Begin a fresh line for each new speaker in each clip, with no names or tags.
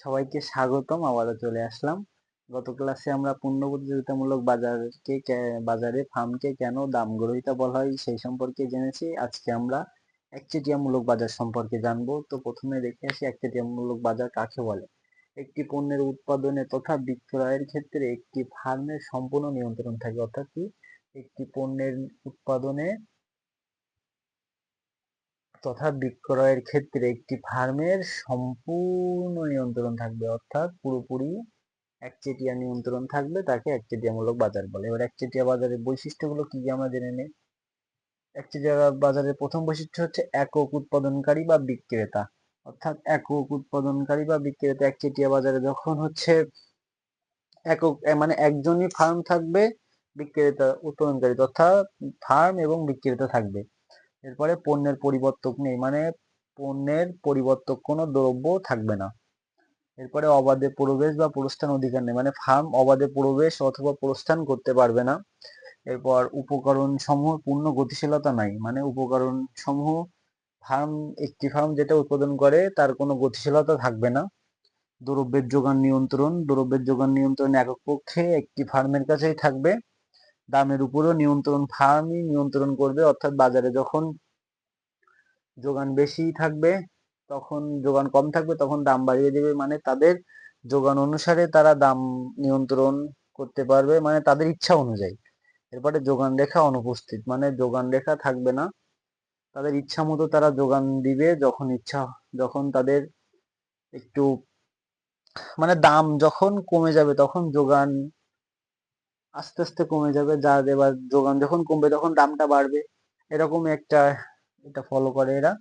সবাইকে স্বাগতম, আবারও চলে আসলাম। গত ক্লাসে আমরা পূর্ণ প্রতিযোগিতামূলক বাজারকে বাজারে ফার্মকে কেন দাম গ্রহিতা বলা হয় সেই সম্পর্কে জেনেছি। আজকে আমরা একচেটিয়ামূলক বাজার সম্পর্কে জানব। তো প্রথমে দেখে আসি একচেটিয়ামূলক বাজার কাকে বলে। একটি পণ্যের উৎপাদনে তথা বিক্রয়ের ক্ষেত্রে একটি ফার্মের সম্পূর্ণ নিয়ন্ত্রণ থাকে, অর্থাৎ কি? একটি পণ্যের উৎপাদনে তথা বিক্রয়ের ক্ষেত্রে একটি ফার্মের সম্পূর্ণ নিয়ন্ত্রণ থাকবে, অর্থাৎ পুরোপুরি একচেটিয়া নিয়ন্ত্রণ থাকবে, তাকে একচেটিয়ামূলক বাজার বলে। এবার একচেটিয়া বাজারের বৈশিষ্ট্যগুলো কি আমরা জেনে নিই একচেটিয়া বাজারের প্রথম বৈশিষ্ট্য হচ্ছে একক উৎপাদনকারী বা বিক্রেতা। অর্থাৎ একক উৎপাদনকারী বা বিক্রেতা একচেটিয়া বাজারে যখন হচ্ছে একক মানে একজনই ফার্ম থাকবে, বিক্রেতা উৎপাদনকারী, তথা ফার্ম এবং বিক্রেতা থাকবে। এরপরে পণ্যের পরিবর্তক নেই মানে পণ্যের পরিবর্তক কোনো দ্রব্য থাকবে না। এরপরে অবাধে প্রবেশ বা প্রস্থান অধিকার নেই মানে ফার্ম অবাধে প্রবেশ অথবা প্রস্থান করতে পারবে না। এরপর উপকরণ সমূহ পূর্ণ গতিশীলতা নাই মানে উপকরণ সমূহ ফার্ম, একটি ফার্ম যেটা উৎপাদন করে তার কোনো গতিশীলতা থাকবে না। দ্রব্যের যোগান নিয়ন্ত্রণ, দ্রব্যের যোগান নিয়ন্ত্রণ একক পক্ষে একটি ফার্মের কাছেই থাকবে। দামের উপরও নিয়ন্ত্রণ ফার্মই নিয়ন্ত্রণ করবে। অর্থাৎ বাজারে যখন যোগান বেশি থাকবে, তখন যোগান কম থাকবে, তখন দাম বাড়িয়ে দেবে। মানে তাদের যোগান অনুসারে তারা দাম নিয়ন্ত্রণ করতে পারবে মানে তাদের ইচ্ছা অনুযায়ী। এরপরে যোগান রেখা অনুপস্থিত মানে যোগান রেখা থাকবে না। তাদের ইচ্ছা মতো তারা যোগান দিবে যখন ইচ্ছা, যখন তাদের একটু মানে দাম যখন কমে যাবে, তখন যোগান আস্তে আস্তে কমে যাবে, যা এবার যোগান যখন কমবে তখন দামটা বাড়বে। এরকম একটা, এটা ফলো করে এরা।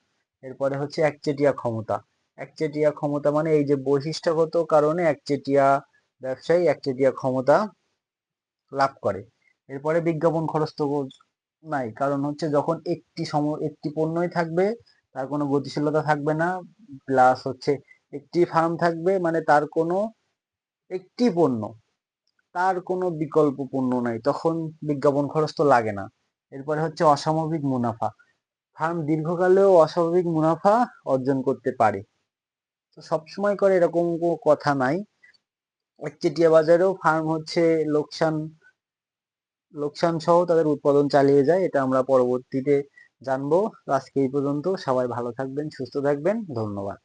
এরপরে হচ্ছে একচেটিয়া ক্ষমতা। একচেটিয়া ক্ষমতা মানে এই যে বৈশিষ্ট্যগত কারণে একচেটিয়া ব্যবসায়ী একচেটিয়া ক্ষমতা লাভ করে। এরপরে বিজ্ঞাপন খরচ তো নাই। কারণ হচ্ছে যখন একটি সম, একটি পণ্যই থাকবে, তার কোনো গতিশীলতা থাকবে না। প্লাস হচ্ছে একটি ফার্ম থাকবে মানে তার কোনো একটি পণ্য তার কোনো বিকল্প পণ্য নাই। তখন বিজ্ঞাপন খরচ তো লাগে না। এরপরে হচ্ছে অস্বাভাবিক মুনাফা। ফার্ম দীর্ঘকালেও অস্বাভাবিক মুনাফা অর্জন করতে পারে। তো সবসময় করে এরকম কথা নাই। একচেটিয়া বাজারেও ফার্ম হচ্ছে লোকসান লোকসান সহ তাদের উৎপাদন চালিয়ে যায়। এটা আমরা পরবর্তীতে জানব। আজকে এই পর্যন্ত। সবাই ভালো থাকবেন, সুস্থ থাকবেন। ধন্যবাদ।